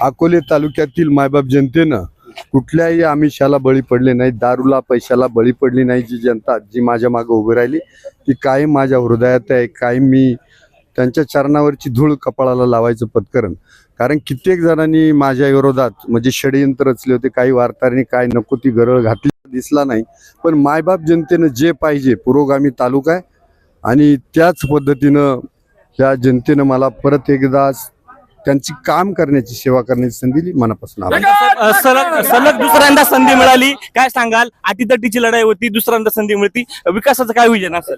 अकोले तालुक्यातील मायबाप जनतेनं कुठल्याही आमिषाला बळी पडले नाही दारूला पैशाला बळी पडली नाही जी जनता जी माझ्या मागे उभी राहिली ती कायम माझ्या हृदयात आहे कायम मी त्यांच्या चरणावरची धूळ कपाळाला लावायचं पत्करण कारण कित्येक जणांनी माझ्या विरोधात म्हणजे षडयंत्र रचले होते काही वार्ताहरांनी काय नको ती गरळ घातली दिसला नाही. पण मायबाप जनतेनं जे पाहिजे पुरोगामी तालुका आहे. आणि त्याच पद्धतीनं या जनतेनं मला परत एकदा त्यांची काम करण्याची सेवा करण्याची संधी दिली मनापासून आभार अ, सलग सलग दुसऱ्यांदा संधी मिळाली. काय सांगाल? अटीतटीची लढाई होती दुसऱ्यांदा संधी मिळती. विकासाचं काय विजन असेल?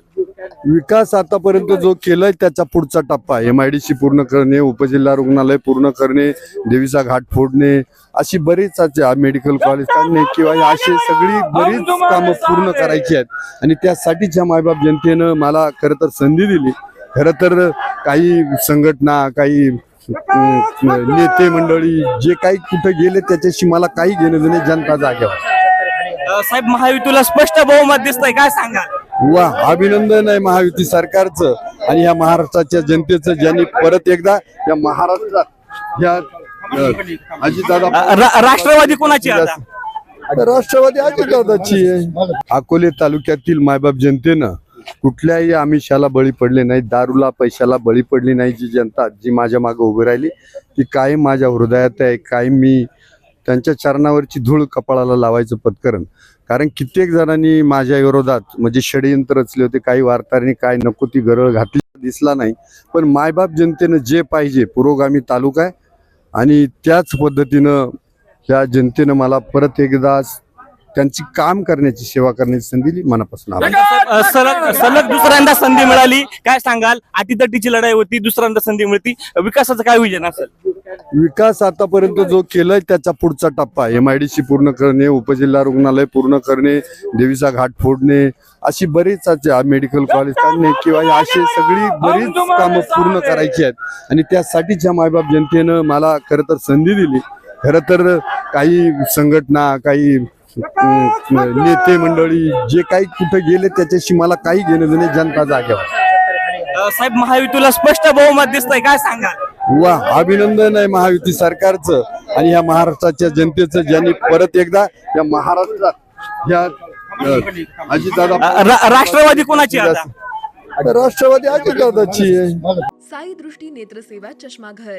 विकास आतापर्यंत जो केलाय त्याचा पुढचा टप्पा एम आय डी सी पूर्ण करणे उपजिल्हा रुग्णालय पूर्ण करणे देवीचा घाट फोडणे अशी बरीच आज- मेडिकल कॉलेज काढणे किंवा अशी सगळी बरीच कामं पूर्ण करायची आहेत. आणि त्यासाठीच या मायबाप जनतेनं मला खरं तर संधी दिली. खरं तर काही संघटना काही नेते मंडळी जे काही कुठे गेले त्याच्याशी मला काही घेणं देणे जनता जाग्यावर अ, साहेब महायुतीला स्पष्ट बहुमत दिसतंय काय सांगाल? वा अभिनंदन आहे महायुती सरकारचं आणि या महाराष्ट्राच्या जनतेचं ज्यांनी परत एकदा या महाराष्ट्रात या अजितदादा रा- राष्ट्रवादी कोणाची आता? आता राष्ट्रवादी अजितदादाची आहे. अकोले तालुक्यातील मायबाप जनतेनं कुठल्याही आमिषाला बळी पडले नाही दारूला पैशाला बळी पडली नाही जी जनता जी माझ्या मागे उभी राहिली ती कायम माझ्या हृदयात आहे कायम मी त्यांच्या चरणावरची धूळ कपाळाला लावायचं पत्करण कारण कित्येक जणांनी माझ्या विरोधात म्हणजे षडयंत्र रचले होते काही वार्ताहरांनी काय नको ती गरळ घातली दिसला नाही. पण मायबाप जनतेनं जे पाहिजे पुरोगामी तालुका आहे आणि त्याच पद्धतीनं त्या जनतेनं मला परत एकदा त्यांची काम करण्याची सेवा करण्याची संधी दिली मनापासून सलग सलग दुसऱ्यांदा संधी मिळाली. काय सांगाल? अटीतटीची लढाई होती दुसऱ्यांदा संधी मिळती. विकासाचं काय विजन असेल? विकास आतापर्यंत जो केलाय त्याचा पुढचा टप्पा. एम आय डी सी पूर्ण करणे उपजिल्हा रुग्णालय पूर्ण करणे देवीचा घाट फोडणे अशी बरीच मेडिकल कॉलेज काढणे किंवा अशी सगळी बरीच कामं पूर्ण करायची आहेत. आणि त्यासाठीच या मायबाप जनतेनं मला खरं तर संधी दिली. खरं तर काही संघटना काही नेते मंडळी जे काही कुठे गेले त्याच्याशी मला काही घेणं देणे जनता जाग्यावर अ, साहेब महायुतीला स्पष्ट बहुमत दिसतंय काय सांगाल? वा अभिनंदन आहे महायुती सरकारचं आणि या महाराष्ट्राच्या जनतेचं ज्यांनी परत एकदा या महाराष्ट्रात या अजितदादा अ, रा- राष्ट्रवादी कोणाची आता? आता राष्ट्रवादी अजितदादाची आहे. साई दृष्टी नेत्रसेवा चष्माघर.